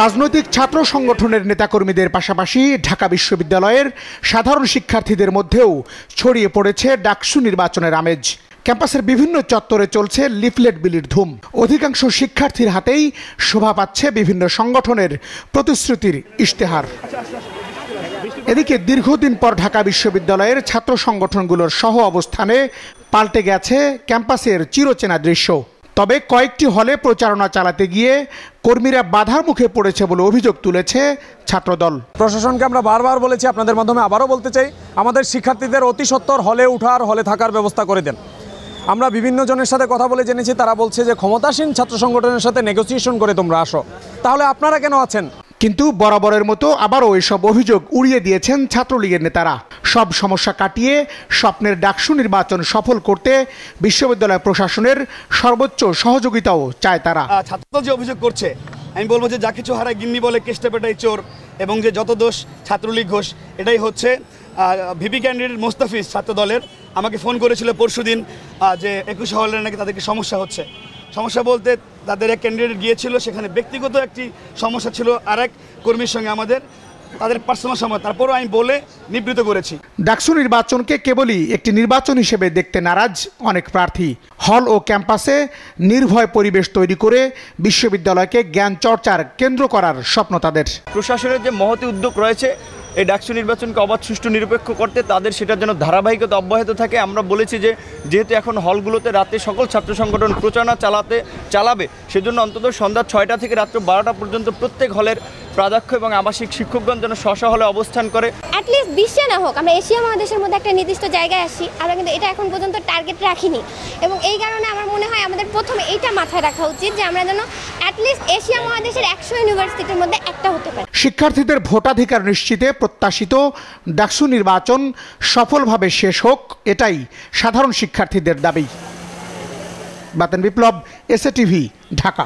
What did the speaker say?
রাজনৈতিক ছাত্র সংগঠনের নেতাকর্মীদের পাশাপাশি ঢাকা বিশ্ববিদ্যালয়ের সাধারণ শিক্ষার্থীদের মধ্যেও ছড়িয়ে পড়েছে ডাকসু নির্বাচনের আমেজ। ক্যাম্পাসের বিভিন্ন চত্বরে চলছে লিফলেট বিলির ধুম। অধিকাংশ শিক্ষার্থীর হাতেই শোভা পাচ্ছে বিভিন্ন সংগঠনের প্রতিশ্রুতির ইশতেহার। এদিকে দীর্ঘদিন পর ঢাকা বিশ্ববিদ্যালয়ের ছাত্র সংগঠনগুলোর সহ অবস্থানে পাল্টে গেছে ক্যাম্পাসের চিরচেনা দৃশ্য। তবে কয়েকটি হলে প্রচারণা চালাতে গিয়ে কর্মীরা বাধার মুখে পড়েছে বলে অভিযোগ তুলেছে ছাত্রদল। প্রশাসনকে আমরা বারবার বলেছি, আপনাদের মাধ্যমে আবারও বলতে চাই, আমাদের শিক্ষার্থীদের অতি সত্তর হলে উঠার, হলে থাকার ব্যবস্থা করে দেন। আমরা বিভিন্ন জনের সাথে কথা বলে জেনেছি, তারা বলছে যে ক্ষমতাসীন ছাত্র সংগঠনের সাথে নেগোসিয়েশন করে তোমরা আসো। তাহলে আপনারা কেন আছেন? কিন্তু বরাবরের মতো আবারও এসব অভিযোগ উড়িয়ে দিয়েছেন ছাত্রলীগের নেতারা। সব সমস্যা কাটিয়ে স্বপ্নের ডাকসু নির্বাচন সফল করতে বিশ্ববিদ্যালয় প্রশাসনের সর্বোচ্চ সহযোগিতাও চায় তারা। ছাত্রদল যে অভিযোগ করছে আমি বলব যে যা কিছু হারায় গিন্নি বলে কেষ্টে পেটাই চোর এবং যে যত দোষ ছাত্রলীগ ঘোষ এটাই হচ্ছে ভিপি ক্যান্ডিডেট মোস্তাফিজ ছাত্রদলের। আমাকে ফোন করেছিল পরশুদিন আহ, যে একুশে হলের নাকি তাদেরকে সমস্যা হচ্ছে। সমস্যা বলতে তাদের এক ক্যান্ডিডেট গিয়েছিল সেখানে ব্যক্তিগত একটি সমস্যা ছিল আরেক কর্মীর সঙ্গে আমাদের তাদের পার্সোনাল সময় তারপরও আমি বলে নিবৃত করেছি। ডাকসু নির্বাচনকে কেবলই একটি নির্বাচন হিসেবে দেখতে নারাজ অনেক প্রার্থী। হল ও ক্যাম্পাসে নির্ভয় পরিবেশ তৈরি করে বিশ্ববিদ্যালয়কে জ্ঞান চর্চার কেন্দ্র করার স্বপ্ন তাদের। প্রশাসনের যে মহতি উদ্যোগ রয়েছে এই ডাকসু নির্বাচনকে অবাধ, সুষ্ঠু, নিরপেক্ষ করতে তাদের সেটার যেন ধারাবাহিকতা অব্যাহত থাকে। আমরা বলেছি যে, যেহেতু এখন হলগুলোতে রাতে সকল ছাত্র সংগঠন প্রচারণা চালাতে, চালাবে, সেজন্য অন্তত সন্ধ্যা ছয়টা থেকে রাত্র বারোটা পর্যন্ত প্রত্যেক হলের প্রাধ্যক্ষ এবং আবাসিক শিক্ষকগণ যেন স্ব হলে অবস্থান করে। অ্যাটলিস্ট বিশ্বে না হোক, আমরা এশিয়া মহাদেশের মধ্যে একটা নির্দিষ্ট জায়গায় আসি, আমরা কিন্তু এটা এখন পর্যন্ত টার্গেট রাখিনি। এবং এই কারণে আমার মনে হয় আমাদের প্রথমে এইটা মাথায় রাখা উচিত যে আমরা যেন অ্যাটলিস্ট এশিয়া মহাদেশের একশো ইউনিভার্সিটির মধ্যে একটা হতে পারি। শিক্ষার্থীদের ভোটাধিকার নিশ্চিতে প্রত্যাশিত, ডাকসু নির্বাচন সফলভাবে শেষ হোক, এটাই সাধারণ শিক্ষার্থীদের দাবি। Baten Biplob SA TV Dhaka.